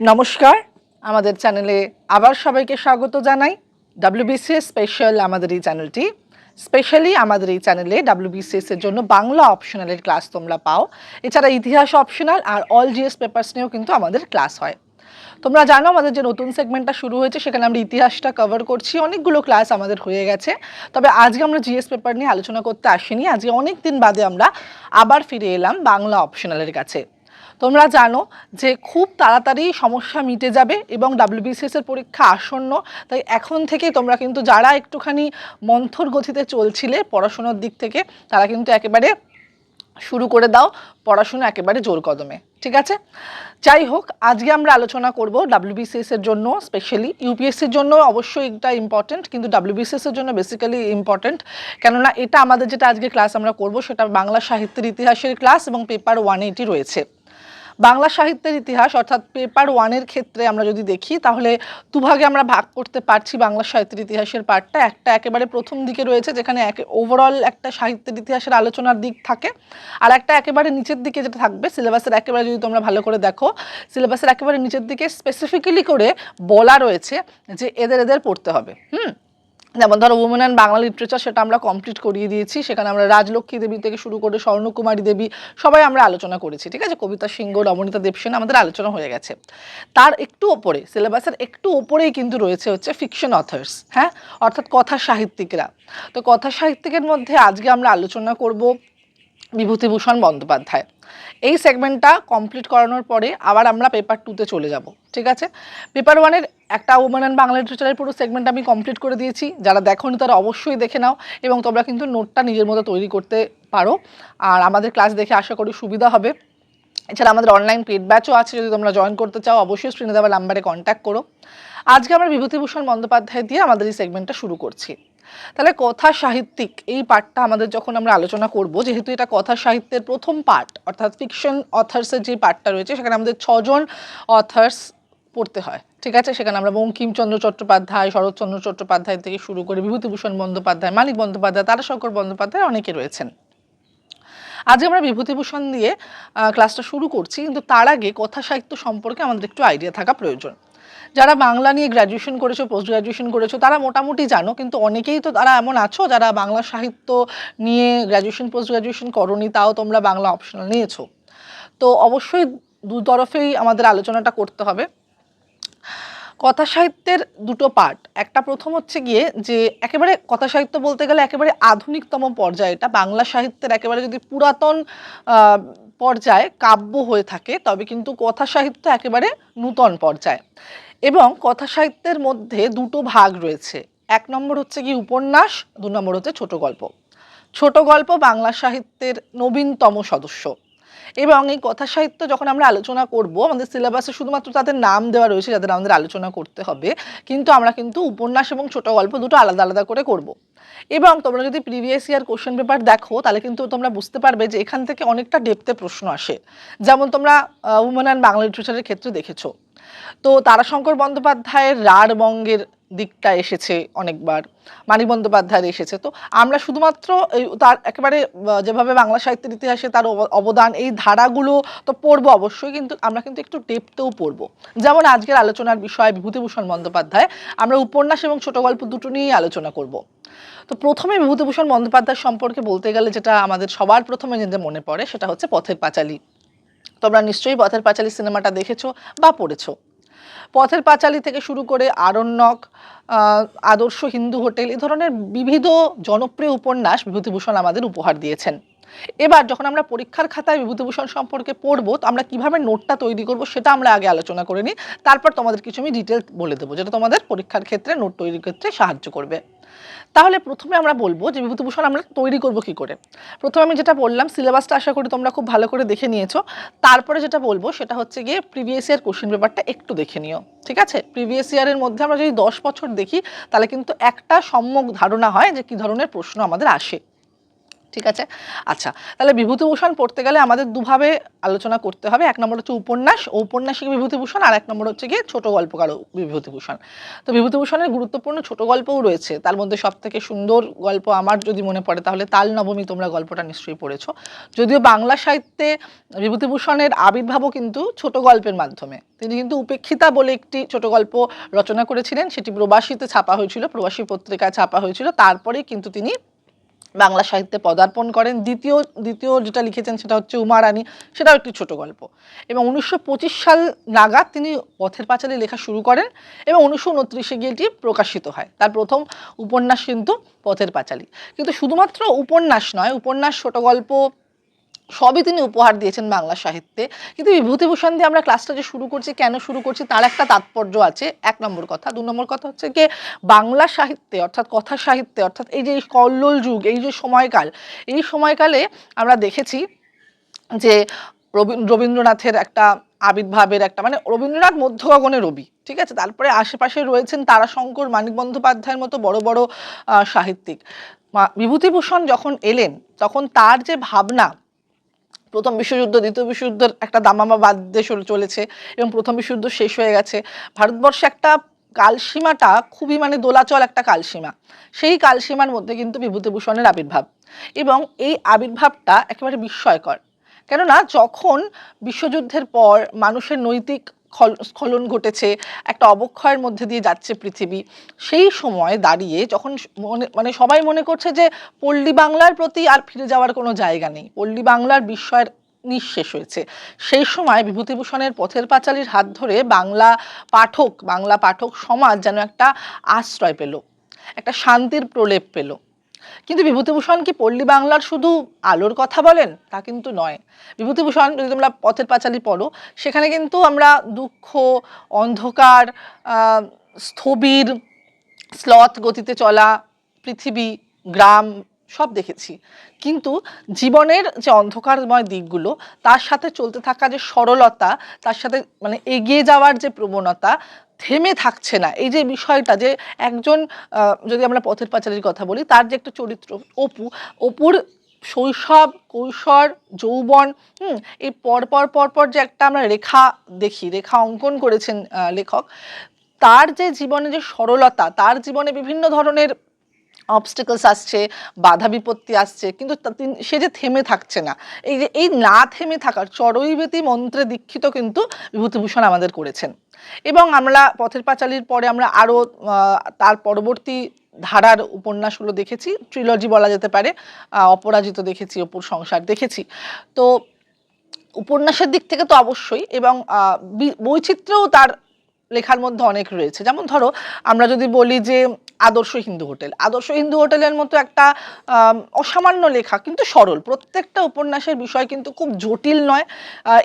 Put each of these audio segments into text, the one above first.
নমস্কার। আমাদের চ্যানেলে আবার সবাইকে স্বাগত জানাই। ডাব্লিউবিসিএস স্পেশাল আমাদের এই চ্যানেলটি। স্পেশালি আমাদের এই চ্যানেলে ডাব্লিউবিসিএস এর জন্য বাংলা অপশনালের ক্লাস তোমরা পাও। এছাড়া ইতিহাস অপশনাল আর অল জিএস পেপার্স নিয়েও কিন্তু আমাদের ক্লাস হয়। তোমরা জানো আমাদের যে নতুন সেগমেন্টটা শুরু হয়েছে, সেখানে আমরা ইতিহাসটা কভার করছি। অনেকগুলো ক্লাস আমাদের হয়ে গেছে। তবে আজকে আমরা জিএস পেপার নিয়ে আলোচনা করতে আসিনি। আজকে অনেক দিন বাদে আমরা আবার ফিরে এলাম বাংলা অপশনালের কাছে। তোমরা জানো যে খুব তাড়াতাড়ি সমস্যা মিটে যাবে এবং ডাব্লিউবিসিএস এর পরীক্ষা আসন্ন। তাই এখন থেকে তোমরা কিন্তু যারা একটুখানি মন্থর গতিতে চলছিলে পড়াশোনার দিক থেকে, তারা কিন্তু একেবারে শুরু করে দাও পড়াশোনা একেবারে জোর কদমে, ঠিক আছে? যাই হোক, আজকে আমরা আলোচনা করব ডাব্লিউবিসিএস এর জন্য স্পেশালি ইউপিএসসির জন্য অবশ্যই এটা ইম্পর্টেন্ট কিন্তু ডাব্লিউবিসিএস এর জন্য বেসিক্যালি ইম্পর্টেন্ট কেননা এটা আমাদের যেটা আজকে ক্লাস আমরা করব, সেটা বাংলা সাহিত্যের ইতিহাসের ক্লাস এবং পেপার ওয়ান এইটি রয়েছে। বাংলা সাহিত্যের ইতিহাস, অর্থাৎ পেপার ওয়ানের ক্ষেত্রে আমরা যদি দেখি, তাহলে দুভাগে আমরা ভাগ করতে পারছি বাংলা সাহিত্যের ইতিহাসের পার্টটা একটা একেবারে প্রথম দিকে রয়েছে, যেখানে এক ওভারঅল একটা সাহিত্যের ইতিহাসের আলোচনার দিক থাকে। আর একটা একেবারে নিচের দিকে যেটা থাকবে সিলেবাসের একেবারে যদি তোমরা ভালো করে দেখো সিলেবাসের একেবারে নিচের দিকে স্পেসিফিক্যালি করে বলা রয়েছে যে এদের এদের পড়তে হবে। হুম? যেমন ধরো উমেন অ্যান্ড বাংলা লিটারেচার সেটা আমরা কমপ্লিট করিয়ে দিয়েছি, সেখানে আমরা রাজলক্ষ্মী দেবী থেকে শুরু করে স্বর্ণকুমারী দেবী সবাই আমরা আলোচনা করেছি, ঠিক আছে? কবিতা সিংহ, রমণীতা দেবসেন আমাদের আলোচনা হয়ে গেছে। তার একটু ওপরে সিলেবাসের একটু ওপরেই কিন্তু রয়েছে হচ্ছে ফিকশন অথার্স হ্যাঁ? অর্থাৎ কথা সাহিত্যিকরা। তো কথা সাহিত্যিকের মধ্যে আজকে আমরা আলোচনা করব বিভূতিভূষণ বন্দ্যোপাধ্যায়। এই সেগমেন্টটা কমপ্লিট করানোর পরে আবার আমরা পেপার টুতে চলে যাব, ঠিক আছে? পেপার ওয়ানের একটা ওমেন অ্যান্ড বাংলা লিটারেচারের পুরো সেগমেন্ট আমি কমপ্লিট করে দিয়েছি। যারা দেখোনি তারা অবশ্যই দেখে নাও এবং তোমরা কিন্তু নোটটা নিজের মতো তৈরি করতে পারো। আর আমাদের ক্লাস দেখে আশা করি সুবিধা হবে। এছাড়া আমাদের অনলাইন পেড ব্যাচও আছে, যদি তোমরা জয়েন করতে চাও, অবশ্যই স্ক্রিনে দেওয়া নাম্বারে কন্ট্যাক্ট করো। আজকে আমরা বিভূতিভূষণ বন্দ্যোপাধ্যায় দিয়ে আমাদের এই সেগমেন্টটা শুরু করছি। তাহলে কথা সাহিত্যিক, এই পার্টটা আমাদের যখন আমরা আলোচনা করব, যেহেতু এটা কথা সাহিত্যের প্রথম পার্ট অর্থাৎ ফিকশন অথার্সের যে পার্টটা রয়েছে, সেখানে আমাদের ছজন অথার্স পড়তে হয়, ঠিক আছে? সেখানে আমরা বঙ্কিমচন্দ্র চট্টোপাধ্যায়, শরৎচন্দ্র চট্টোপাধ্যায় থেকে শুরু করে বিভূতিভূষণ বন্দ্যোপাধ্যায়, মানিক বন্দ্যোপাধ্যায়, তারাশঙ্কর বন্দ্যোপাধ্যায় অনেকে রয়েছেন। আজ আমরা বিভূতিভূষণ দিয়ে ক্লাসটা শুরু করছি, কিন্তু তার আগে কথা সাহিত্য সম্পর্কে আমাদের একটু আইডিয়া থাকা প্রয়োজন। যারা বাংলা নিয়ে গ্র্যাজুয়েশন করেছ পোস্ট গ্র্যাজুয়েশন করেছ, তারা মোটামুটি জানো, কিন্তু অনেকেই তো তারা এমন আছো যারা বাংলা সাহিত্য নিয়ে গ্র্যাজুয়েশন পোস্ট গ্র্যাজুয়েশন করনি, তাও তোমরা বাংলা অপশনাল নিয়েছো। তো অবশ্যই দু তরফেই আমাদের আলোচনাটা করতে হবে। কথা সাহিত্যের দুটো পার্ট একটা প্রথম হচ্ছে গিয়ে যে একেবারে কথা সাহিত্য বলতে গেলে একেবারে আধুনিকতম পর্যায়ে। এটা বাংলা সাহিত্যের একেবারে যদি পুরাতন পর্যায়ে কাব্য হয়ে থাকে, তবে কিন্তু কথা সাহিত্য একেবারে নূতন পর্যায়ে। এবং কথা সাহিত্যের মধ্যে দুটো ভাগ রয়েছে। এক নম্বর হচ্ছে কি উপন্যাস, দু নম্বর হচ্ছে ছোট গল্প। ছোট গল্প বাংলা সাহিত্যের নবীনতম সদস্য। এবং এই কথা সাহিত্য যখন আমরা আলোচনা করব, আমাদের সিলেবাসে শুধুমাত্র তাদের নাম দেওয়া রয়েছে, যাদের আমাদের আলোচনা করতে হবে, কিন্তু আমরা কিন্তু উপন্যাস এবং ছোট গল্প দুটো আলাদা আলাদা করে করব। এবং তোমরা যদি প্রিভিয়াস ইয়ার কোশ্চেন পেপার দেখো, তাহলে কিন্তু তোমরা বুঝতে পারবে যে এখান থেকে অনেকটা ডেপথে প্রশ্ন আসে। যেমন তোমরা উমেন অ্যান্ড বাংলা লিটারেচারের ক্ষেত্রে দেখেছ। তো তারাশঙ্কর বন্দ্যোপাধ্যায়ের রাঢ় বঙ্গের দিকটা এসেছে অনেকবার মানিক বন্দ্যোপাধ্যায়ের এসেছে। তো আমরা শুধুমাত্র এই তার একেবারে যেভাবে বাংলা সাহিত্যের ইতিহাসে তার অব- অবদান, এই ধারাগুলো তো পড়ব অবশ্যই, কিন্তু আমরা কিন্তু একটু টেপতেও পড়ব। যেমন আজকের আলোচনার বিষয় বিভূতিভূষণ বন্দ্যোপাধ্যায়, আমরা উপন্যাস এবং ছোট গল্প দুটো নিয়েই আলোচনা করব। তো প্রথমে বিভূতিভূষণ বন্দ্যোপাধ্যায় সম্পর্কে বলতে গেলে যেটা আমাদের সবার প্রথমে যেটা মনে পড়ে, সেটা হচ্ছে পথের পাঁচালী। তোমরা নিশ্চয়ই পথের পাঁচালী সিনেমাটা দেখেছ বা পড়েছো। পথের পাঁচালী থেকে শুরু করে আরণ্যক আদর্শ হিন্দু হোটেল এই ধরনের বিবিধ জনপ্রিয় উপন্যাস বিভূতিভূষণ আমাদের উপহার দিয়েছেন। এবার যখন আমরা পরীক্ষার খাতায় বিভূতিভূষণ সম্পর্কে পড়ব, তো আমরা কীভাবে নোটটা তৈরি করব সেটা আমরা আগে আলোচনা করে নিই। তারপর তোমাদের কিছু আমি ডিটেল বলে দেবো, যেটা তোমাদের পরীক্ষার ক্ষেত্রে, নোট তৈরির ক্ষেত্রে সাহায্য করবে। তাহলে প্রথমে আমরা বলব যে বিভূতিভূষণ আমরা তৈরি করব কি করে? প্রথমে আমি যেটা বললাম, সিলেবাসটা আশা করি তোমরা খুব ভালো করে দেখে নিয়েছো। তারপরে যেটা বলব সেটা হচ্ছে গিয়ে প্রিভিয়াস ইয়ার কোশ্চেন পেপারটা একটু দেখে নিও, ঠিক আছে? প্রিভিয়াস ইয়ারের মধ্যে আমরা যদি দশ বছর দেখি, তাহলে কিন্তু একটা সম্যক ধারণা হয় যে কি ধরনের প্রশ্ন আমাদের আসে। ঠিক আছে? আচ্ছা তাহলে বিভূতিভূষণ পড়তে গেলে আমাদের দুভাবে আলোচনা করতে হবে। এক নম্বর হচ্ছে উপন্যাস ঔপন্যাসিক বিভূতিভূষণ, আর এক নম্বর হচ্ছে গিয়ে ছোট গল্পকার বিভূতিভূষণ। তো বিভূতিভূষণের গুরুত্বপূর্ণ ছোট গল্পও রয়েছে। তার মধ্যে সব থেকে সুন্দর গল্প আমার যদি মনে পড়ে, তাহলে তাল নবমী তোমরা গল্পটা নিশ্চয়ই পড়েছো। যদিও বাংলা সাহিত্যে বিভূতিভূষণের আবির্ভাবও কিন্তু ছোট গল্পের মাধ্যমে। তিনি কিন্তু উপেক্ষিতা বলে একটি ছোট গল্প রচনা করেছিলেন। সেটি প্রবাসীতে ছাপা হয়েছিল, প্রবাসী পত্রিকায় ছাপা হয়েছিল। তারপরেই কিন্তু তিনি বাংলা সাহিত্যে পদার্পণ করেন। দ্বিতীয় দ্বিতীয় যেটা লিখেছেন সেটা হচ্ছে উমা রানী, সেটাও একটি ছোট গল্প। এবং উনিশশো পঁচিশ সাল নাগাদ তিনি পথের পাঁচালী লেখা শুরু করেন এবং উনিশশো উনত্রিশে গিয়ে এটি প্রকাশিত হয়। তার প্রথম উপন্যাস কিন্তু পথের পাঁচালী। কিন্তু শুধুমাত্র উপন্যাস নয়, উপন্যাস, ছোট গল্প সবই তিনি উপহার দিয়েছেন বাংলা সাহিত্যে। কিন্তু বিভূতিভূষণ দিয়ে আমরা ক্লাসটা যে শুরু করছি, কেন শুরু করছি, তার একটা তাৎপর্য আছে। এক নম্বর কথা। দু নম্বর কথা হচ্ছে কি বাংলা সাহিত্যে, অর্থাৎ কথা সাহিত্যে, অর্থাৎ এই যে কল্লোল যুগ, এই যে সময়কাল, এই সময়কালে আমরা দেখেছি যে রবীন- রবীন্দ্রনাথের একটা আবির্ভাবের একটা মানে রবীন্দ্রনাথ মধ্যগগনে রবি, ঠিক আছে? তারপরে আশেপাশে রয়েছেন তারাশঙ্কর, মানিক বন্দ্যোপাধ্যায়ের মতো বড় বড় সাহিত্যিক। বিভূতিভূষণ যখন এলেন, তখন তার যে ভাবনা প্রথম বিশ্বযুদ্ধ, দ্বিতীয় বিশ্বযুদ্ধের একটা দামামা বাদ দিয়ে চলে- চলেছে এবং প্রথম বিশ্বযুদ্ধ শেষ হয়ে গেছে। ভারতবর্ষে একটা কালসীমাটা খুবই মানে দোলাচল একটা কালসীমা। সেই কালসীমার মধ্যে কিন্তু বিভূতিভূষণের আবির্ভাব এবং এই আবির্ভাবটা একেবারে বিস্ময়কর। কেননা যখন বিশ্বযুদ্ধের পর মানুষের নৈতিক স্খলন ঘটেছে, একটা অবক্ষয়ের মধ্যে দিয়ে যাচ্ছে পৃথিবী। সেই সময় দাঁড়িয়ে যখন মনে সবাই মনে করছে যে পল্লী বাংলার প্রতি আর ফিরে যাওয়ার কোনো জায়গা নেই। পল্লী বাংলার বিস্ময়ের নিঃশেষ হয়েছে। সেই সময় বিভূতিভূষণের পথের পাঁচালীর হাত ধরে বাংলা পাঠক বাংলা পাঠক সমাজ যেন একটা আশ্রয় পেল, একটা শান্তির প্রলেপ পেল। কিন্তু বিভূতিভূষণ কি পল্লী বাংলার শুধু আলোর কথা বলেন? তা কিন্তু নয়। বিভূতিভূষণ, যদি তোমরা পথের পাঁচালী পড়ো, সেখানে কিন্তু আমরা দুঃখ, অন্ধকার স্থবির, স্লথ গতিতে চলা, পৃথিবী, গ্রাম সব দেখেছি। কিন্তু জীবনের যে অন্ধকারময় দিকগুলো, তার সাথে চলতে থাকা যে সরলতা, তার সাথে মানে এগিয়ে যাওয়ার যে প্রবণতা থেমে থাকছে না। এই যে বিষয়টা যে একজন যদি আমরা পথের পাঁচালির কথা বলি, তার যে একটা চরিত্র, অপু, অপুর শৈশব, কৈশোর, যৌবন, হুম, এই পরপর পরপর যে একটা আমরা রেখা দেখি, রেখা অঙ্কন করেছেন লেখক, তার যে জীবনে যে সরলতা, তার জীবনে বিভিন্ন ধরনের অবস্টেকলস আসছে, বাধা বিপত্তি আসছে, কিন্তু সে যে থেমে থাকছে না। এই যে, এই না থেমে থাকার চড়ইবেতি মন্ত্রে দীক্ষিত কিন্তু বিভূতিভূষণ আমাদের করেছেন। এবং আমরা পথের পাঁচালীর পরে আমরা আরও তার পরবর্তী ধারার উপন্যাসগুলো দেখেছি ট্রিলজি বলা যেতে পারে অপরাজিত দেখেছি, অপুর সংসার দেখেছি। তো উপন্যাসের দিক থেকে তো অবশ্যই, এবং বৈচিত্র্যও তার লেখার মধ্যে অনেক রয়েছে। যেমন ধরো, আমরা যদি বলি যে আদর্শ হিন্দু হোটেল, আদর্শ হিন্দু হোটেলের মতো একটা অসামান্য লেখা, কিন্তু সরল। প্রত্যেকটা উপন্যাসের বিষয় কিন্তু খুব জটিল নয়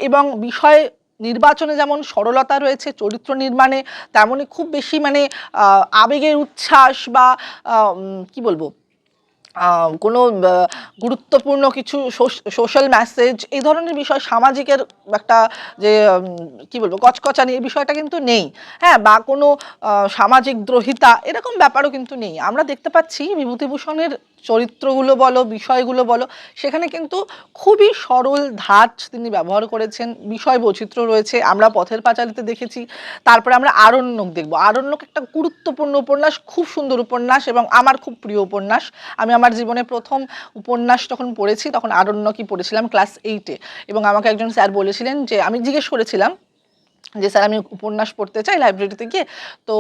এবং বিষয় নির্বাচনে যেমন সরলতা রয়েছে, চরিত্র নির্মাণে, তেমনই খুব বেশি মানে আবেগের উচ্ছ্বাস বা কি বলব? কোনো গুরুত্বপূর্ণ কিছু সোশ্যাল মেসেজ এই ধরনের বিষয় সামাজিকের একটা যে কি বলব, কচকচানি, এই বিষয়টা কিন্তু নেই। হ্যাঁ বা কোনো সামাজিক দ্রোহিতা, এরকম ব্যাপারও কিন্তু নেই। আমরা দেখতে পাচ্ছি বিভূতিভূষণের চরিত্রগুলো বলো, বিষয়গুলো বলো, সেখানে কিন্তু খুবই সরল ধাঁচ তিনি ব্যবহার করেছেন। বিষয় বৈচিত্র্য রয়েছে, আমরা পথের পাঁচালিতে দেখেছি। তারপরে আমরা আরণ্যক দেখব। আরণ্যক একটা গুরুত্বপূর্ণ উপন্যাস, খুব সুন্দর উপন্যাস এবং আমার খুব প্রিয় উপন্যাস। আমি আমার জীবনে প্রথম উপন্যাস যখন পড়েছি, তখন আরণ্যকই পড়েছিলাম ক্লাস এইটে এবং আমাকে একজন স্যার বলেছিলেন যে, আমি জিজ্ঞেস করেছিলাম যে, স্যার, আমি উপন্যাস পড়তে চাই লাইব্রেরিতে গিয়ে? তো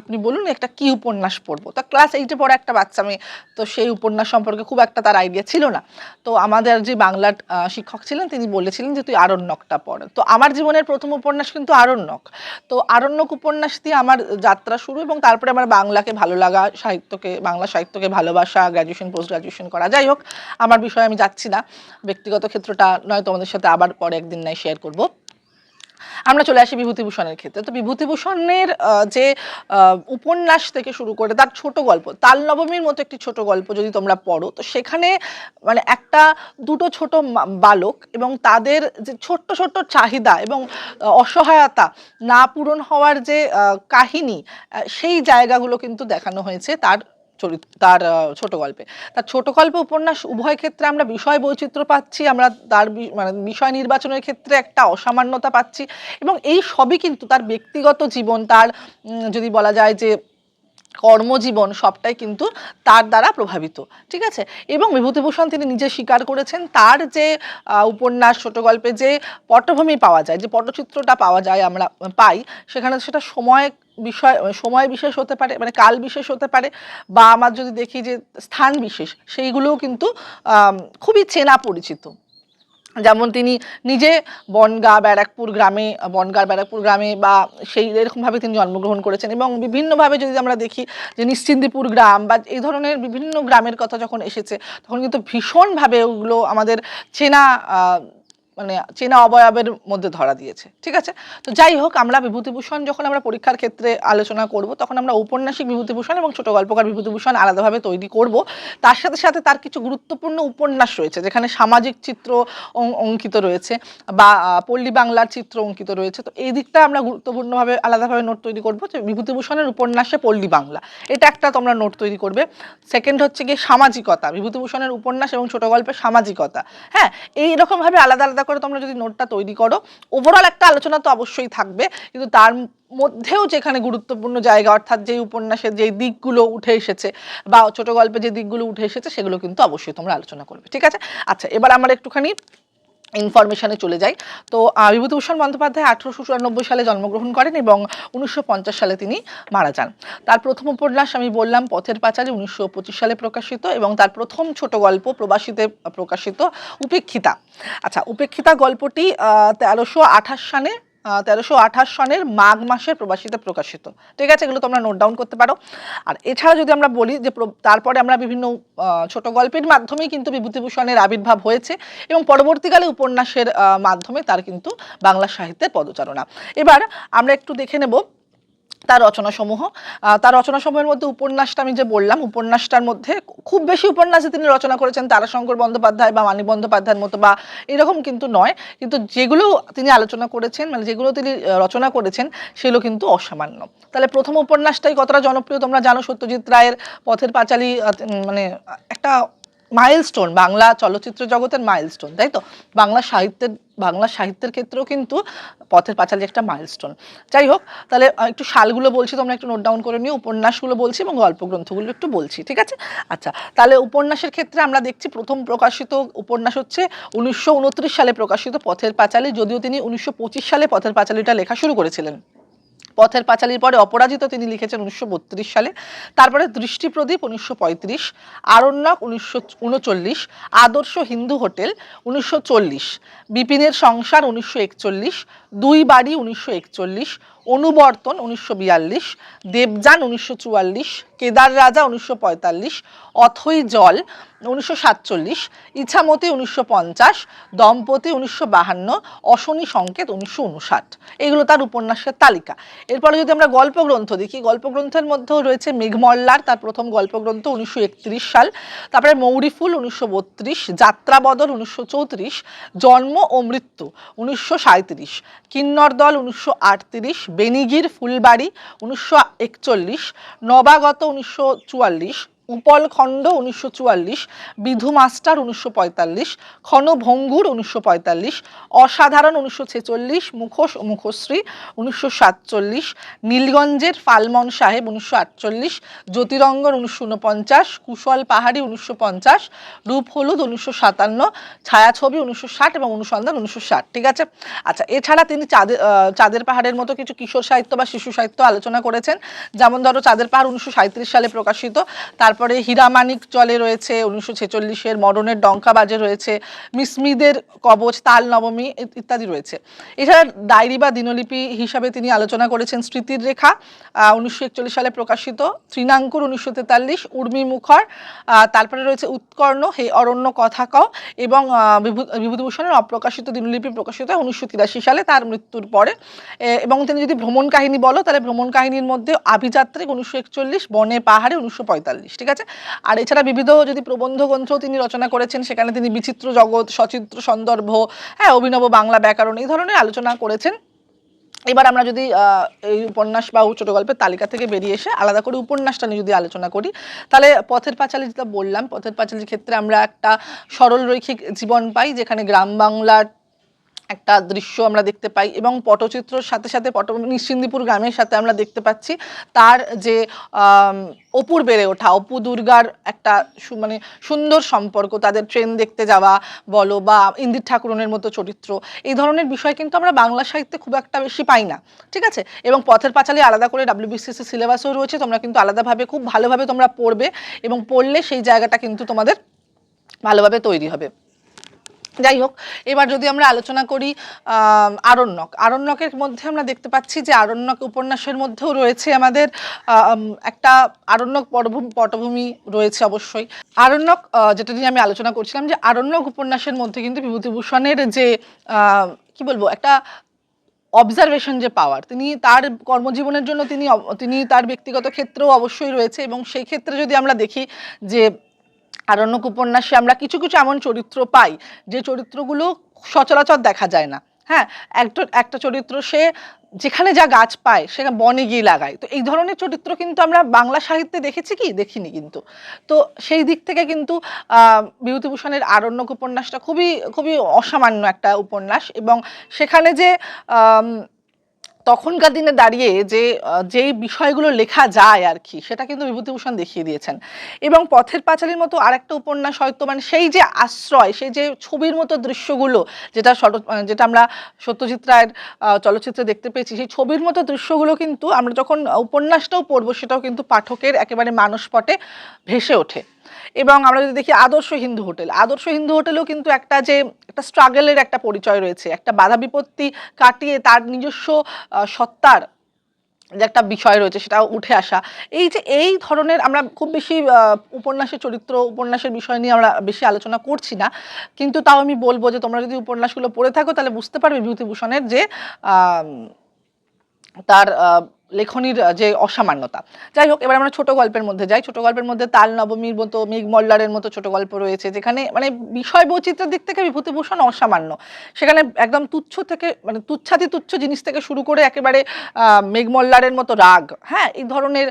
আপনি বলুন, একটা কি উপন্যাস পড়ব? তা ক্লাস এইটে পড়ে একটা বাচ্চা মেয়ে, তো সেই উপন্যাস সম্পর্কে খুব একটা তার আইডিয়া ছিল না। তো আমাদের যে বাংলার শিক্ষক ছিলেন, তিনি বলেছিলেন যে, তুই আরণ্যকটা পড়। তো আমার জীবনের প্রথম উপন্যাস কিন্তু আরণ্যক। তো আরণ্যক উপন্যাস দিয়ে আমার যাত্রা শুরু এবং তারপরে আমার বাংলাকে ভালো লাগা, সাহিত্যকে, বাংলা সাহিত্যকে ভালোবাসা গ্র্যাজুয়েশন পোস্ট গ্র্যাজুয়েশন করা। যাই হোক, আমার বিষয়ে আমি যাচ্ছি না। ব্যক্তিগত ক্ষেত্রটা নয়, তোমাদের সাথে আবার পরে একদিন নাই শেয়ার করব। আমরা চলে আসি বিভূতিভূষণের ক্ষেত্রে। তো বিভূতিভূষণের যে উপন্যাস থেকে শুরু করে তার ছোট গল্প, তাল নবমীর মতো একটি ছোট গল্প যদি তোমরা পড়ো, তো সেখানে মানে একটা দুটো ছোট বালক এবং তাদের যে ছোট্ট ছোট্ট চাহিদা এবং অসহায়তা না পূরণ হওয়ার যে কাহিনী সেই জায়গাগুলো কিন্তু দেখানো হয়েছে তার চরিত্র তার ছোট গল্পে। তার ছোট গল্প, উপন্যাস, উভয় ক্ষেত্রে আমরা বিষয় বৈচিত্র্য পাচ্ছি, আমরা তার মানে বিষয় নির্বাচনের ক্ষেত্রে একটা অসামান্যতা পাচ্ছি এবং এই সবই কিন্তু তার ব্যক্তিগত জীবন, তার যদি বলা যায় যে কর্মজীবন, সবটাই কিন্তু তার দ্বারা প্রভাবিত, ঠিক আছে? এবং বিভূতিভূষণ তিনি নিজে স্বীকার করেছেন, তার যে উপন্যাস, ছোট গল্পে যে পটভূমি পাওয়া যায়, যে পটচিত্রটা পাওয়া যায়, আমরা পাই, সেখানে সেটা সময় বিষয় সময় বিশেষ হতে পারে মানে কাল বিশেষ হতে পারে, বা আমার যদি দেখি যে স্থান বিশেষ, সেইগুলোও কিন্তু খুবই চেনা পরিচিত। যেমন তিনি নিজে বনগা ব্যারাকপুর গ্রামে বনগার ব্যারাকপুর গ্রামে বা সেই এরকমভাবে তিনি জন্মগ্রহণ করেছেন এবং বিভিন্নভাবে যদি আমরা দেখি যে নিশ্চিন্দিপুর গ্রাম বা এই ধরনের বিভিন্ন গ্রামের কথা যখন এসেছে, তখন কিন্তু ভীষণভাবে ওগুলো আমাদের চেনা মানে চেনা অবয়বের মধ্যে ধরা দিয়েছে, ঠিক আছে? তো যাই হোক, আমরা বিভূতিভূষণ যখন আমরা পরীক্ষার ক্ষেত্রে আলোচনা করব, তখন আমরা ঔপন্যাসিক বিভূতিভূষণ এবং ছোট গল্পকার বিভূতিভূষণ আলাদাভাবে তৈরি করব। তার সাথে সাথে তার কিছু গুরুত্বপূর্ণ উপন্যাস রয়েছে, যেখানে সামাজিক চিত্র অঙ্কিত রয়েছে বা পল্লী বাংলার চিত্র অঙ্কিত রয়েছে। তো এই দিকটা আমরা গুরুত্বপূর্ণভাবে আলাদাভাবে নোট তৈরি করব যে বিভূতিভূষণের উপন্যাসে পল্লী বাংলা। এটা একটা তোমরা নোট তৈরি করবে। সেকেন্ড হচ্ছে গিয়ে সামাজিকতা, বিভূতিভূষণের উপন্যাস এবং ছোট গল্পের সামাজিকতা। হ্যাঁ এই রকমভাবে আলাদা আলাদা করে তোমরা যদি নোটটা তৈরি করো। ওভারঅল একটা আলোচনা তো অবশ্যই থাকবে। কিন্তু তার মধ্যেও যেখানে গুরুত্বপূর্ণ জায়গা, অর্থাৎ যেই উপন্যাসের যেই দিকগুলো উঠে এসেছে বা ছোট গল্পে যে দিকগুলো উঠে এসেছে, সেগুলো কিন্তু অবশ্যই তোমরা আলোচনা করবে। ঠিক আছে? আচ্ছা এবার আমার একটুখানি ইনফরমেশনে চলে যাই তো বিভূতিভূষণ বন্দ্যোপাধ্যায় আঠারোশো চুরানব্বই সালে জন্মগ্রহণ করেন এবং উনিশশো পঞ্চাশ সালে তিনি মারা যান। তার প্রথম উপন্যাস আমি বললাম, পথের পাঁচালী উনিশশো সালে প্রকাশিত এবং তার প্রথম ছোট গল্প প্রবাসীতে প্রকাশিত উপেক্ষিতা। আচ্ছা উপেক্ষিতা গল্পটি তেরোশো সালে তেরোশো আঠাশ সনের মাঘ মাসের প্রবাসীতে প্রকাশিত। ঠিক আছে, এগুলো তোমরা নোট ডাউন করতে পারো। আর এছাড়া যদি আমরা বলি যে তারপরে আমরা বিভিন্ন ছোট গল্পের মাধ্যমেই কিন্তু বিভূতিভূষণের আবির্ভাব হয়েছে এবং পরবর্তীকালে উপন্যাসের মাধ্যমে তার কিন্তু বাংলা সাহিত্যের পদচারণা। এবার আমরা একটু দেখে নেব তার রচনাসমূহ। তার রচনাসমূহের মধ্যে উপন্যাসটা আমি যে বললাম, উপন্যাসটার মধ্যে খুব বেশি উপন্যাসে তিনি রচনা করেছেন, তারাশঙ্কর বন্দ্যোপাধ্যায় বা মানিক বন্দ্যোপাধ্যায়ের মতো বা এরকম কিন্তু নয়। কিন্তু যেগুলো তিনি আলোচনা করেছেন মানে যেগুলো তিনি রচনা করেছেন, সেগুলো কিন্তু অসামান্য। তাহলে প্রথম উপন্যাসটাই কতটা জনপ্রিয় তোমরা জানো সত্যজিৎ রায়ের পথের পাঁচালী মানে একটা মাইলস্টোন বাংলা চলচ্চিত্র জগতের মাইলস্টোন তাই তো? বাংলা সাহিত্যের বাংলা সাহিত্যের ক্ষেত্রেও কিন্তু পথের পাঁচালী একটা মাইলস্টোন যাই হোক, তাহলে একটু সালগুলো বলছি, তোমরা একটু নোট ডাউন করে নিও, উপন্যাসগুলো বলছি এবং গল্প গ্রন্থগুলো একটু বলছি, ঠিক আছে? আচ্ছা তাহলে উপন্যাসের ক্ষেত্রে আমরা দেখছি প্রথম প্রকাশিত উপন্যাস হচ্ছে উনিশশো উনত্রিশ সালে প্রকাশিত পথের পাঁচালী, যদিও তিনি উনিশশো পঁচিশ সালে পথের পাঁচালীটা লেখা শুরু করেছিলেন। পথের পাঁচালীর পরে অপরাজিত তিনি লিখেছেন উনিশশো বত্রিশ সালে। তারপরে দৃষ্টিপ্রদীপ উনিশশো পঁয়ত্রিশ, আরণ্যক উনিশশো উনচল্লিশ, আদর্শ হিন্দু হোটেল উনিশশো চল্লিশ, বিপিনের সংসার উনিশশো দুই বাড়ি উনিশশো একচল্লিশ, অনুবর্তন উনিশশো বিয়াল্লিশ, দেবযান উনিশশো চুয়াল্লিশ কেদার রাজা উনিশশো পঁয়তাল্লিশ অথই জল উনিশশো সাতচল্লিশ, ইছামতি উনিশশো পঞ্চাশ, দম্পতি উনিশশো বাহান্ন, অশনি সংকেত উনিশশো উনষাট। এগুলো তার উপন্যাসের তালিকা। এরপরে যদি আমরা গল্পগ্রন্থ দেখি, গল্পগ্রন্থের মধ্যেও রয়েছে মেঘমল্লার, তার প্রথম গল্পগ্রন্থ উনিশশো একত্রিশ সাল, তারপরে মৌরিফুল উনিশশো বত্রিশ, যাত্রাবদল উনিশশো চৌত্রিশ, জন্ম ও মৃত্যু উনিশশো সাঁত্রিশ কিন্নর দল উনিশশো আটত্রিশ, বেনিগির ফুলবাড়ি উনিশশো একচল্লিশ, নবাগত উনিশশো চুয়াল্লিশ উপলখণ্ড উনিশশো চুয়াল্লিশ, বিধু মাস্টার উনিশশো পঁয়তাল্লিশ ক্ষণভঙ্গুর উনিশশো পঁয়তাল্লিশ, অসাধারণ উনিশশো ছেচল্লিশ, মুখোশ ও মুখশ্রী উনিশশো সাতচল্লিশ, নীলগঞ্জের ফালমন সাহেব উনিশশো আটচল্লিশ, জ্যোতিরঙ্গন উনিশশো উনপঞ্চাশ, কুশল পাহাড়ি উনিশশো পঞ্চাশ, রূপ হলুদ উনিশশো সাতান্ন, ছায়াছবি উনিশশো ষাট এবং অনুসন্ধান উনিশশো ষাট, ঠিক আছে? আচ্ছা এছাড়া তিনি চাঁদের চাঁদের পাহাড়ের মতো কিছু কিশোর সাহিত্য বা শিশু সাহিত্য আলোচনা করেছেন। যেমন ধরো, চাঁদের পাহাড় উনিশশো সালে প্রকাশিত তারপরে হীরামানিক চলে রয়েছে, উনিশশো ছেচল্লিশের মরণের ডঙ্কা বাজে রয়েছে, মিসমিদের কবচ তাল নবমী ইত্যাদি রয়েছে। এছাড়া ডায়েরি বা দিনলিপি হিসাবে তিনি আলোচনা করেছেন স্মৃতির রেখা উনিশশো একচল্লিশ সালে প্রকাশিত তৃণাঙ্কুর উনিশশো তেতাল্লিশ, উর্মি মুখর তারপরে রয়েছে উৎকর্ণ, হে অরণ্য কথা কও, এবং বিভূতিভূষণের অপ্রকাশিত দিনলিপি প্রকাশিত হয় উনিশশো তিরাশি সালে, তার মৃত্যুর পরে। এবং তিনি যদি ভ্রমণ কাহিনী বলো, তাহলে ভ্রমণ কাহিনীর মধ্যে আভিযাত্রিক উনিশশো একচল্লিশ, বনে পাহাড়ে উনিশশো পঁয়তাল্লিশ ঠিক আছে? আর এছাড়া বিবিধ যদি প্রবন্ধ গ্রন্থ তিনি রচনা করেছেন, সেখানে তিনি বিচিত্র জগৎ, সচিত্র সন্দর্ভ হ্যাঁ অভিনব বাংলা ব্যাকরণ এই ধরনের আলোচনা করেছেন। এবার আমরা যদি এই উপন্যাস বা ছোট গল্পের তালিকা থেকে বেরিয়ে এসে আলাদা করে উপন্যাসটা নিয়ে যদি আলোচনা করি, তাহলে পথের পাঁচালী যেটা বললাম, পথের পাঁচালীর ক্ষেত্রে আমরা একটা সরল রৈখিক জীবন পাই, যেখানে গ্রাম বাংলার একটা দৃশ্য আমরা দেখতে পাই এবং পটচিত্রর সাথে সাথে পট, নিশ্চিন্দিপুর গ্রামের সাথে আমরা দেখতে পাচ্ছি তার যে অপুর বেড়ে ওঠা, অপু দুর্গার একটা মানে সুন্দর সম্পর্ক, তাদের ট্রেন দেখতে যাওয়া বলো বা ইন্দির ঠাকুরনের মতো চরিত্র, এই ধরনের বিষয় কিন্তু আমরা বাংলা সাহিত্যে খুব একটা বেশি পাই না, ঠিক আছে? এবং পথের পাঁচালী আলাদা করে ডাব্লিউবিসিএসসি সিলেবাসও রয়েছে, তোমরা কিন্তু আলাদাভাবে, খুব ভালোভাবে তোমরা পড়বে এবং পড়লে সেই জায়গাটা কিন্তু তোমাদের ভালোভাবে তৈরি হবে। যাই হোক এবার যদি আমরা আলোচনা করি আরণ্যক। আরণ্যকের মধ্যে আমরা দেখতে পাচ্ছি যে আরণ্যক উপন্যাসের মধ্যেও রয়েছে আমাদের একটা আরণ্যক পটভূমি পটভূমি রয়েছে অবশ্যই। আরণ্যক যেটা নিয়ে আমি আলোচনা করছিলাম যে আরণ্যক উপন্যাসের মধ্যে কিন্তু বিভূতিভূষণের যে কি বলব, একটা অবজারভেশন যে পাওয়ার তিনি তার কর্মজীবনের জন্য তিনি তিনি তার ব্যক্তিগত ক্ষেত্রেও অবশ্যই রয়েছে এবং সেই ক্ষেত্রে যদি আমরা দেখি যে আরণ্যক উপন্যাসে আমরা কিছু কিছু এমন চরিত্র পাই যে চরিত্রগুলো সচরাচর দেখা যায় না। হ্যাঁ একটা একটা চরিত্র সে যেখানে যা গাছ পায় সে বনে গিয়ে লাগায়। তো এই ধরনের চরিত্র কিন্তু আমরা বাংলা সাহিত্যে দেখেছি কি? দেখিনি কিন্তু। তো সেই দিক থেকে কিন্তু বিভূতিভূষণের আরণ্যক উপন্যাসটা খুবই খুবই অসামান্য একটা উপন্যাস এবং সেখানে যে তখনকার দিনে দাঁড়িয়ে যে যেই বিষয়গুলো লেখা যায় আর কি, সেটা কিন্তু বিভূতিভূষণ দেখিয়ে দিয়েছেন। এবং পথের পাঁচালীর মতো আরেকটা উপন্যাস হয়তো মানে সেই যে আশ্রয়, সেই যে ছবির মতো দৃশ্যগুলো, যেটা মানে যেটা আমরা সত্যজিৎ রায়ের চলচ্চিত্রে দেখতে পেয়েছি, সেই ছবির মতো দৃশ্যগুলো কিন্তু আমরা যখন উপন্যাসটাও পড়ব, সেটাও কিন্তু পাঠকের একেবারে মানসপটে ভেসে ওঠে। এবং আমরা যদি দেখি আদর্শ হিন্দু হোটেল, আদর্শ হিন্দু হোটেলেও কিন্তু একটা যে, একটা স্ট্রাগলের একটা পরিচয় রয়েছে, একটা বাধা বিপত্তি কাটিয়ে তার নিজস্ব সত্তার যে একটা বিষয় রয়েছে সেটা উঠে আসা। এই যে, এই ধরনের আমরা খুব বেশি উপন্যাসের চরিত্র, উপন্যাসের বিষয় নিয়ে আমরা বেশি আলোচনা করছি না। কিন্তু তাও আমি বলব যে, তোমরা যদি উপন্যাসগুলো পড়ে থাকো তাহলে বুঝতে পারবে বিভূতিভূষণের যে তার লেখনীর যে অসামান্যতা। যাই হোক এবার আমরা ছোট গল্পের মধ্যে যাই। ছোট গল্পের মধ্যে তাল নবমীর মতো মেঘ মল্লারের মতো ছোট গল্প রয়েছে যেখানে মানে বিষয় বৈচিত্র্যের দিক থেকে বিভূতিভূষণ অসামান্য। সেখানে একদম তুচ্ছ থেকে মানে তুচ্ছাতি তুচ্ছ জিনিস থেকে শুরু করে একেবারে আহ, মেঘ মল্লারের মতো রাগ হ্যাঁ এই ধরনের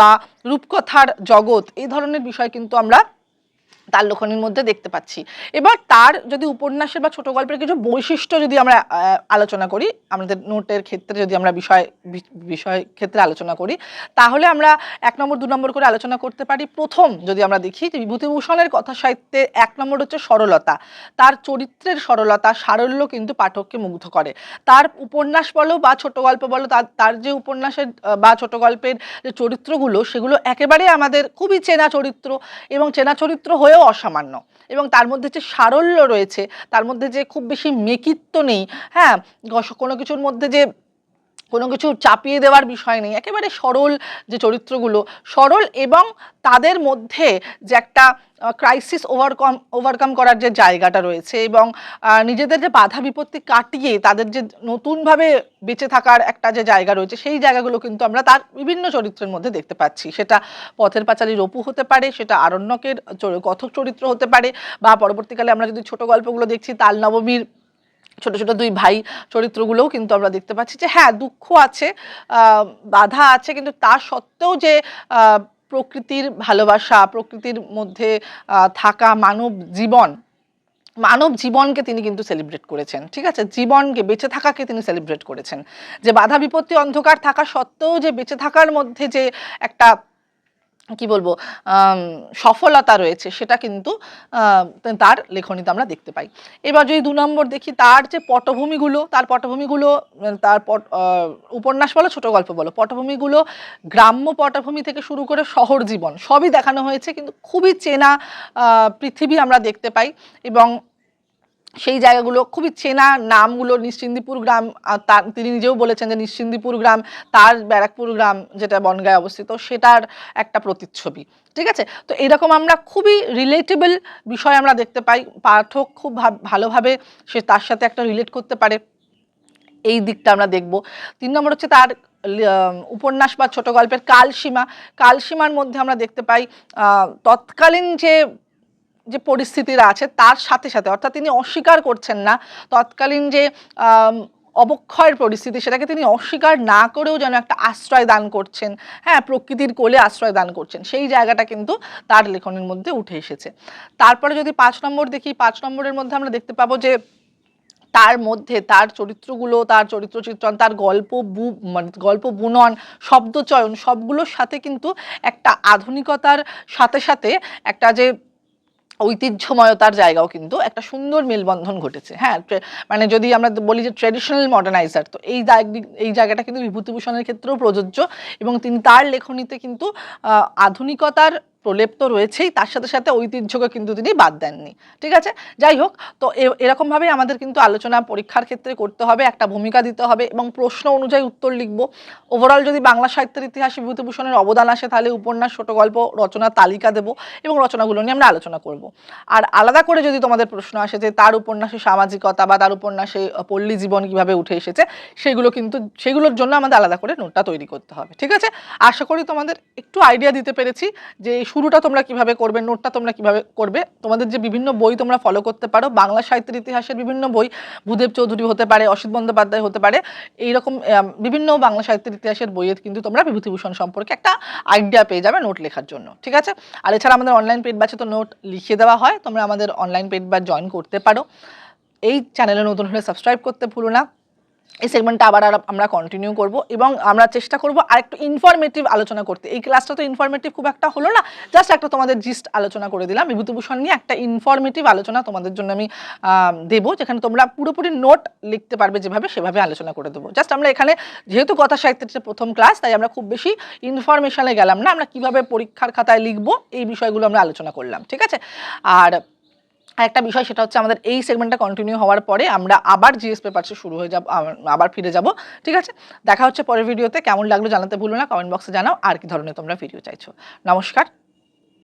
বা রূপকথার জগৎ এই ধরনের বিষয় কিন্তু আমরা তার লেখনীর মধ্যে দেখতে পাচ্ছি। এবার তার যদি উপন্যাসের বা ছোট গল্পের কিছু বৈশিষ্ট্য যদি আমরা আলোচনা করি, আমাদের নোটের ক্ষেত্রে যদি আমরা বিষয় বিষয় ক্ষেত্রে আলোচনা করি, তাহলে আমরা এক নম্বর, দু নম্বর করে আলোচনা করতে পারি। প্রথম যদি আমরা দেখি যে বিভূতিভূষণের কথা সাহিত্যে এক নম্বর হচ্ছে সরলতা। তার চরিত্রের সরলতা সারল্য কিন্তু পাঠককে মুগ্ধ করে। তার উপন্যাস বলো বা ছোট গল্প বলো, তার তার যে উপন্যাসের বা ছোট গল্পের যে চরিত্রগুলো, সেগুলো একেবারে আমাদের খুবই চেনা চরিত্র এবং চেনা চরিত্র হয়েও অসামান্য। এবং তার মধ্যে যে সারল্য রয়েছে, তার মধ্যে যে খুব বেশি মেকিত্ব নেই হ্যাঁ কোনো কিছুর মধ্যে যে কোনো কিছু চাপিয়ে দেওয়ার বিষয় নেই। একেবারে সরল যে চরিত্রগুলো, সরল এবং তাদের মধ্যে যে একটা ক্রাইসিস ওভারকম ওভারকাম করার যে জায়গাটা রয়েছে এবং নিজেদের যে বাধা বিপত্তি কাটিয়ে তাদের যে নতুনভাবে বেঁচে থাকার একটা যে জায়গা রয়েছে, সেই জায়গাগুলো কিন্তু আমরা তার বিভিন্ন চরিত্রের মধ্যে দেখতে পাচ্ছি। সেটা পথের পাঁচালী রপু হতে পারে, সেটা আরণ্যকের কথক চরিত্র হতে পারে বা পরবর্তীকালে আমরা যদি ছোট গল্পগুলো দেখছি, তাল নবমীর ছোট ছোট দুই ভাই চরিত্রগুলোও কিন্তু আমরা দেখতে পাচ্ছি যে হ্যাঁ দুঃখ আছে বাধা আছে, কিন্তু তা সত্ত্বেও যে প্রকৃতির ভালোবাসা, প্রকৃতির মধ্যে থাকা মানব জীবন, মানব জীবনকে তিনি কিন্তু সেলিব্রেট করেছেন, ঠিক আছে? জীবনকে, বেঁচে থাকাকে তিনি সেলিব্রেট করেছেন। যে বাধা বিপত্তি অন্ধকার থাকা সত্ত্বেও যে বেঁচে থাকার মধ্যে যে একটা কি বলব সফলতা রয়েছে, সেটা কিন্তু তার লেখনীতে আমরা দেখতে পাই। এবার যদি দু নম্বর দেখি, তার যে পটভূমিগুলো, তার পটভূমিগুলো, তার পট উপন্যাস বলো, ছোট গল্প বলো, পটভূমিগুলো গ্রাম্য পটভূমি থেকে শুরু করে শহর জীবন, সবই দেখানো হয়েছে, কিন্তু খুবই চেনা পৃথিবী আমরা দেখতে পাই এবং সেই জায়গাগুলো খুবই চেনা নামগুলো নিশ্চিন্দিপুর গ্রাম তার, তিনি নিজেও বলেছেন যে নিশ্চিন্দিপুর গ্রাম, তার ব্যারাকপুর গ্রাম যেটা বনগায় অবস্থিত, সেটার একটা প্রতিচ্ছবি। ঠিক আছে? তো এরকম আমরা খুবই রিলেটেবল বিষয় আমরা দেখতে পাই। পাঠক খুব ভাব- ভালোভাবে সে তার সাথে একটা রিলেট করতে পারে। এই দিকটা আমরা দেখব। তিন নম্বর হচ্ছে তার উপন্যাস বা ছোট গল্পের কালসীমা। কালসীমার মধ্যে আমরা দেখতে পাই তৎকালীন যে যে পরিস্থিতিরা আছে, তার সাথে সাথে, অর্থাৎ তিনি অস্বীকার করছেন না, তৎকালীন যে অবক্ষয়ের পরিস্থিতি, সেটাকে তিনি অস্বীকার না করেও যেন একটা আশ্রয় দান করছেন হ্যাঁ প্রকৃতির কোলে আশ্রয় দান করছেন, সেই জায়গাটা কিন্তু তার লেখনের মধ্যে উঠে এসেছে। তারপরে যদি পাঁচ নম্বর দেখি, পাঁচ নম্বরের মধ্যে আমরা দেখতে পাবো যে, তার মধ্যে তার চরিত্রগুলো, তার চরিত্র চিত্রণ, তার গল্প বু মানে গল্প বুনন, শব্দচয়ন, সবগুলোর সাথে কিন্তু একটা আধুনিকতার সাথে সাথে একটা যে ঐতিহ্যময়তার জায়গাও কিন্তু একটা সুন্দর মেলবন্ধন ঘটেছে। হ্যাঁ মানে যদি আমরা বলি যে ট্রেডিশনাল মডার্নাইজার তো এই এই জায়গাটা কিন্তু বিভূতিভূষণের ক্ষেত্রেও প্রযোজ্য এবং তিনি তার লেখনীতে কিন্তু আধুনিকতার প্রলেপ তো রয়েছেই, তার সাথে সাথে ঐতিহ্যকে কিন্তু তিনি বাদ দেননি। ঠিক আছে? যাই হোক, তো এরকমভাবেই আমাদের কিন্তু আলোচনা পরীক্ষার ক্ষেত্রে করতে হবে, একটা ভূমিকা দিতে হবে এবং প্রশ্ন অনুযায়ী উত্তর লিখব। ওভারঅল যদি বাংলা সাহিত্যের ইতিহাসে বিভূতিভূষণের অবদান আসে, তাহলে উপন্যাস ছোট গল্প রচনার তালিকা দেব এবং রচনাগুলো নিয়ে আমরা আলোচনা করব। আর আলাদা করে যদি তোমাদের প্রশ্ন আসে যে তার উপন্যাসে সামাজিকতা বা তার উপন্যাসে পল্লী জীবন কীভাবে উঠে এসেছে, সেগুলো কিন্তু, সেগুলোর জন্য আমাদের আলাদা করে নোটটা তৈরি করতে হবে। ঠিক আছে? আশা করি তোমাদের একটু আইডিয়া দিতে পেরেছি যে শুরুটা তোমরা কীভাবে করবে, নোটটা তোমরা কীভাবে করবে, তোমাদের যে বিভিন্ন বই তোমরা ফলো করতে পারো, বাংলা সাহিত্যের ইতিহাসের বিভিন্ন বই ভূদেব চৌধুরী হতে পারে, অসিত বন্দ্যোপাধ্যায় হতে পারে, এইরকম বিভিন্ন বাংলা সাহিত্যের ইতিহাসের বইয়ে কিন্তু তোমরা বিভূতিভূষণ সম্পর্কে একটা আইডিয়া পেয়ে যাবে নোট লেখার জন্য, ঠিক আছে? আর এছাড়া আমাদের অনলাইন পেড ব্যাচে তো নোট লিখে দেওয়া হয়, তোমরা আমাদের অনলাইন পেড ব্যাচ জয়েন করতে পারো। এই চ্যানেলে নতুন হলে সাবস্ক্রাইব করতে ভুলো না। এই সেগমেন্টটা আবার আর আমরা কন্টিনিউ করব এবং আমরা চেষ্টা করব আর একটু ইনফরমেটিভ আলোচনা করতে। এই ক্লাসটা তো ইনফরমেটিভ খুব একটা হলো না জাস্ট একটা তোমাদের জিস্ট আলোচনা করে দিলাম। বিভূতিভূষণ নিয়ে একটা ইনফরমেটিভ আলোচনা তোমাদের জন্য আমি দেবো, যেখানে তোমরা পুরোপুরি নোট লিখতে পারবে যেভাবে সেভাবে আলোচনা করে দেবো। জাস্ট আমরা এখানে, যেহেতু কথা সাহিত্যের প্রথম ক্লাস তাই আমরা খুব বেশি ইনফরমেশনে গেলাম না। আমরা কীভাবে পরীক্ষার খাতায় লিখব, এই বিষয়গুলো আমরা আলোচনা করলাম, ঠিক আছে? আর একটা বিষয়, সেটা হচ্ছে আমাদের এই সেগমেন্টটা কন্টিনিউ হওয়ার পরে আমরা আবার জিএস পেপারসে শুরু হয়ে যাব আবার- আবার ফিরে যাব, ঠিক আছে? দেখা হচ্ছে পরের ভিডিওতে কেমন লাগল জানাতে ভুলো না কমেন্ট বক্সে জানাও, আর কি ধরনের তোমরা ভিডিও চাইছো। নমস্কার